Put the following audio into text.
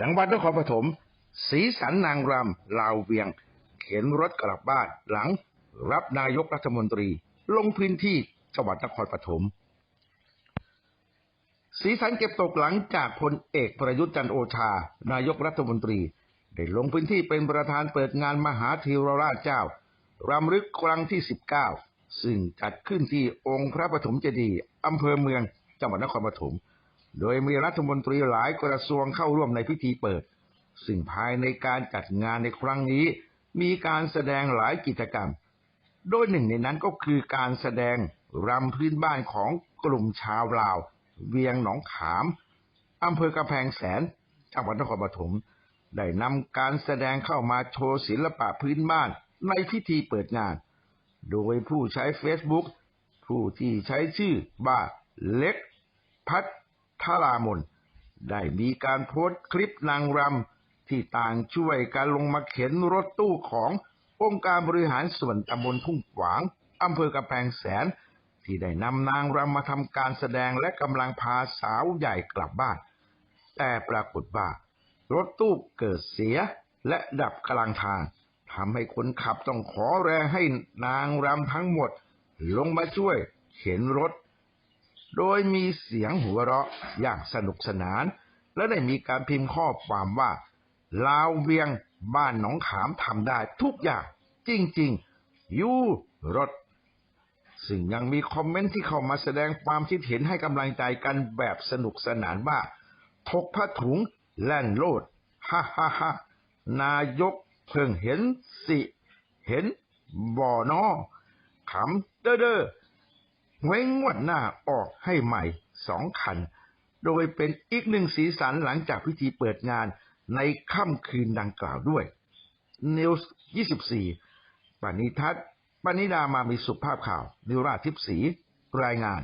จังหวัดนครปฐมสีสันนางรำลาวเวียง เข็นรถกลับบ้านหลัง รับนายกรัฐมนตรี ลงพื้นที่จังหวัดนครปฐมสีสันเก็บตกหลังจากพลเอกประยุทธ์จันโอชา นายกรัฐมนตรี ได้ลงพื้นที่เป็นประธานเปิดงานมหาธีรราชเจ้ารำลึกครั้งที่ 19 ซึ่งจัดขึ้นที่องค์พระปฐมเจดีย์อำเภอเมืองจังหวัดนครปฐม โดยมีรัฐมนตรีหลายกระทรวงเข้าร่วมในพิธีเปิด ซึ่งภายในการจัดงานในครั้งนี้ มีการแสดงหลายกิจกรรม โดยหนึ่งในนั้นก็คือการแสดงรำพื้นบ้านของกลุ่มชาวลาว เวียงหนองขามอำเภอกระแพงแสน จังหวัดนครปฐม ได้นำการแสดงเข้ามาโชว์ศิลปะพื้นบ้านในพิธีเปิดงาน โดยผู้ใช้ Facebook ผู้ที่ใช้ชื่อว่าเล็กพั ทรามน ได้มีการโพสต์คลิปนางรำที่ต่างช่วยกันลงมาเข็นรถตู้ขององค์การบริหารส่วนตำบลทุ่งขวางอำเภอกระแพงแสน ที่ได้นำนางรำมาทำการแสดงและกำลังพาสาวใหญ่กลับบ้าน แต่ปรากฏว่ารถตู้เกิดเสียและดับกลางทางทำให้คนขับต้องขอแรงให้นางรำทั้งหมด ลงมาช่วยเข็นรถ โดยมีเสียงหัวเราะอย่างสนุกสนาน และได้มีการพิมพ์ข้อความว่า ลาวเวียงบ้านหนองขามทำได้ทุกอย่างจริงๆ ยูรถซึ่งยังมีคอมเมนต์ที่เข้ามาแสดงความคิดเห็นให้กำลังใจกันแบบสนุกสนานว่า ทกผ้าถุงแล่นโลดฮ่าฮ่าฮ่านายกเพิ่งเห็นสิ เห็นบ่อนอขำเด้อเด้อ ไว้งวดหน้าออกให้ใหม่สองคัน โดยเป็นอีกหนึ่งสีสันหลังจากพิธีเปิดงานในค่ำคืนดังกล่าวด้วย News 24ปณิทัศน์ปณิดามามีสุภาพข่าว นิวราชทิพสีรายงาน